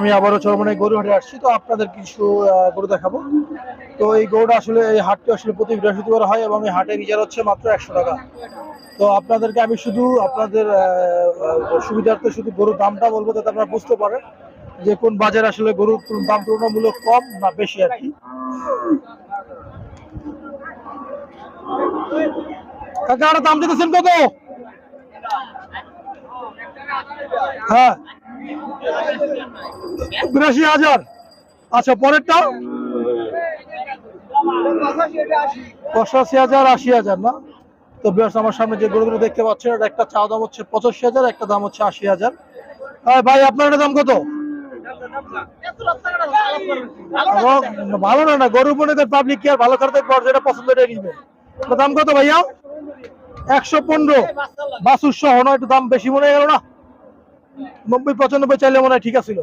আমি আবারও চরমনে গরু হাটে আসছি। তো আপনাদের কিছু গরু দেখাবো। তো এই গরুটা আসলে, এই হাটটি আসলে প্রতি বৃহস্পতিবার হয় এবং এই হচ্ছে মাত্র একশো টাকা। তো আপনাদেরকে আমি শুধু আপনাদের সুবিধার্থে শুধু গরুর দামটা বলব যাতে আপনারা বুঝতে পারেন যে কোন বাজারে আসলে গরুর দাম তুলনামূলক কম না বেশি আর কি। দাম দিতেছেন কত? হ্যাঁ। বিরাশি হাজার। আচ্ছা পরেরটা? পঁচাশি হাজার, আশি হাজার, না? তো বিয়ার্স আমার সামনে যে গরুগুলো দেখতে পাচ্ছেন একটা চা দাম হচ্ছে পঁচাশি হাজার, একটা দাম হচ্ছে আশি হাজার। ভাই, আপনার এটা দাম কত? ভালো না না, গরু বোনেদের পাবলিক কি আর ভালো খারাপ পর যেটা পছন্দ দাম কত ভাইয়া? একশো পনেরো। বাসুর সহ, না, একটু দাম বেশি মনে গেল না? নব্বই পঁচানব্বই চাইলে মনে হয় ঠিক আছিল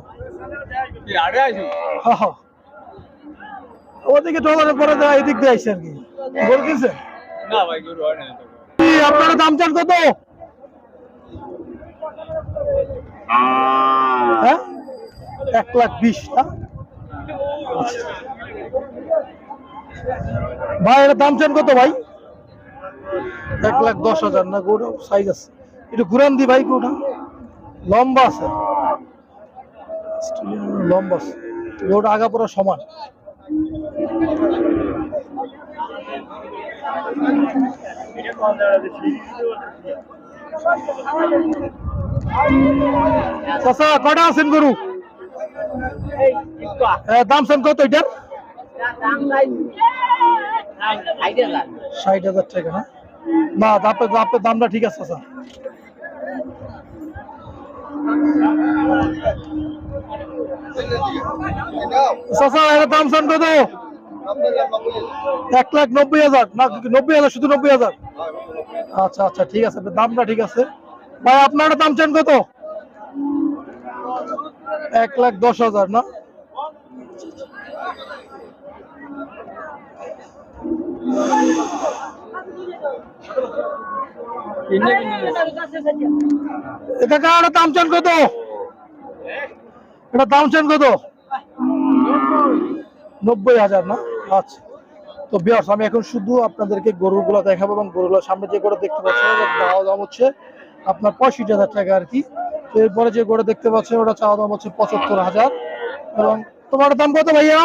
হ্যাঁ, হ্যাঁ। ওদিকে টলারের পরে এদিক দিয়ে আইসে আর কি। কি, আপনারা দাম চান কত? হ্যাঁ? এক লাখ বিশ। ভাই এর দাম চান কত ভাই? এক লাখ দশ হাজার না গরু সাইজ আছে। একটু ঘুরান দি ভাই গরুটা। লম্বা আছে। লম্বা আছে। গরুটা আগা পুরো সমান। চাচা, কটা আছেন গরু? দাম চান কত এটার? ষাট হাজার টাকা, না? আপনার দামটা ঠিক আছে, চাচা। চাচা এর দাম চান কত? এক লাখ নব্বই হাজার। না, নব্বই হাজার, শুধু নব্বই হাজার? আচ্ছা আচ্ছা ঠিক আছে, দামটা ঠিক আছে। ভাই, আপনার দাম চান কত? এক লাখ দশ হাজার, না? চান কত এটা দাম চান কত? নব্বই হাজার না? আচ্ছা। তো বিয়ার্স আমি এখন শুধু আপনাদেরকে গরুগুলো দেখাবো এবং গরুগুলোর সামনে যে গরু দেখতে পাচ্ছেন চাওয়া দাম হচ্ছে আপনার পঁয়ষট্টি হাজার টাকা আর কি। এরপরে যে গরু দেখতে পাচ্ছেন, ওটা চাওয়া দাম হচ্ছে পঁচাত্তর হাজার। এবং তোমার দাম কত ভাইয়া?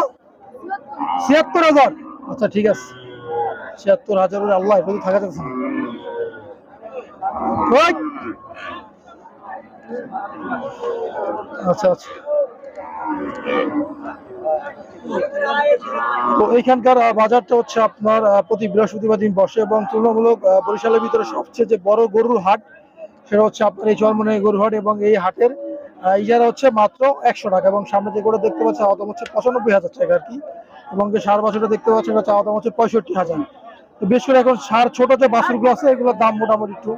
ছিয়াত্তর হাজার। আচ্ছা ঠিক আছে। ছিয়াত্তর হাজার আল্লাহ এগুলো থাকা যাচ্ছে আচ্ছা আচ্ছা। তো এইখানকার বাজারটা হচ্ছে আপনার প্রতি বৃহস্পতিবার দিন বসে এবং তুলনামূলক বরিশালের ভিতরে সবচেয়ে যে বড় গরুর হাট, সেটা হচ্ছে আপনার এই চরমনে গরুর হাট এবং এই হাটের ইজারা হচ্ছে মাত্র একশো টাকা এবং সামনে যে গরু দেখতে পাচ্ছি দাম হচ্ছে পঁচানব্বই হাজার টাকা আর কি। এবং যে সার বাছুরটা দেখতে পাচ্ছি চাওয়া দাম হচ্ছে পঁয়ষট্টি হাজার। তো বিশেষ করে এখন সার ছোট যে বাছুরগুলো আছে, এগুলোর দাম মোটামুটি একটু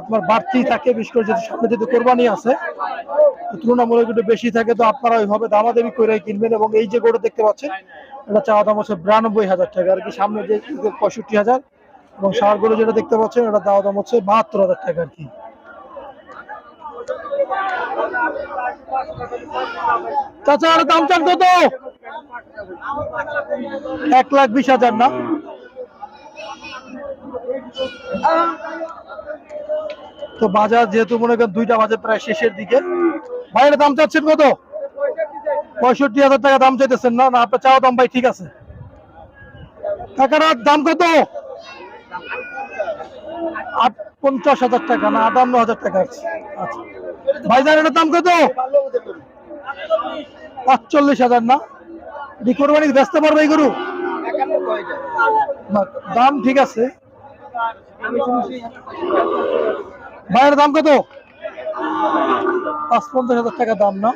আপনার বাড়তি থাকে, বিশেষ করে যেহেতু সামনে যেহেতু কোরবানি আছে তুলনামূলক একটু বেশি থাকে, তো আপনারা ওইভাবে দামাদামি করে কিনবেন এবং এই যে গরু দেখতে পাচ্ছেন, এটা চাওয়া দাম হচ্ছে বিরানব্বই হাজার টাকা, আর কি সামনে যে পঁয়ষট্টি হাজার, এবং সার যেটা দেখতে পাচ্ছেন, এটা চাওয়া দাম হচ্ছে বাহাত্তর হাজার টাকা, আর কি। চাচা, আর দাম চান কত? এক লাখ বিশ হাজার না? তো বাজার যেহেতু মনে করেন দুইটা বাজার প্রায় শেষের দিকে। ভাইয়ের দাম চাচ্ছেন কত? পঁয়ষট্টি হাজার টাকা দাম চাইতেছেন না না, আপনার চাওয়া দাম ভাই ঠিক আছে। কাকার দাম কত? পঞ্চাশ হাজার টাকা না, আটান্ন হাজার টাকা আছে। আচ্ছা। ভাইজানের দাম কত? পাঁচচল্লিশ হাজার না? এটি কোরবানি বেচতে পারবে এই গরু? দাম ঠিক আছে। ভাইয়ের দাম কত? পাঁচ পঞ্চাশ হাজার টাকা দাম না?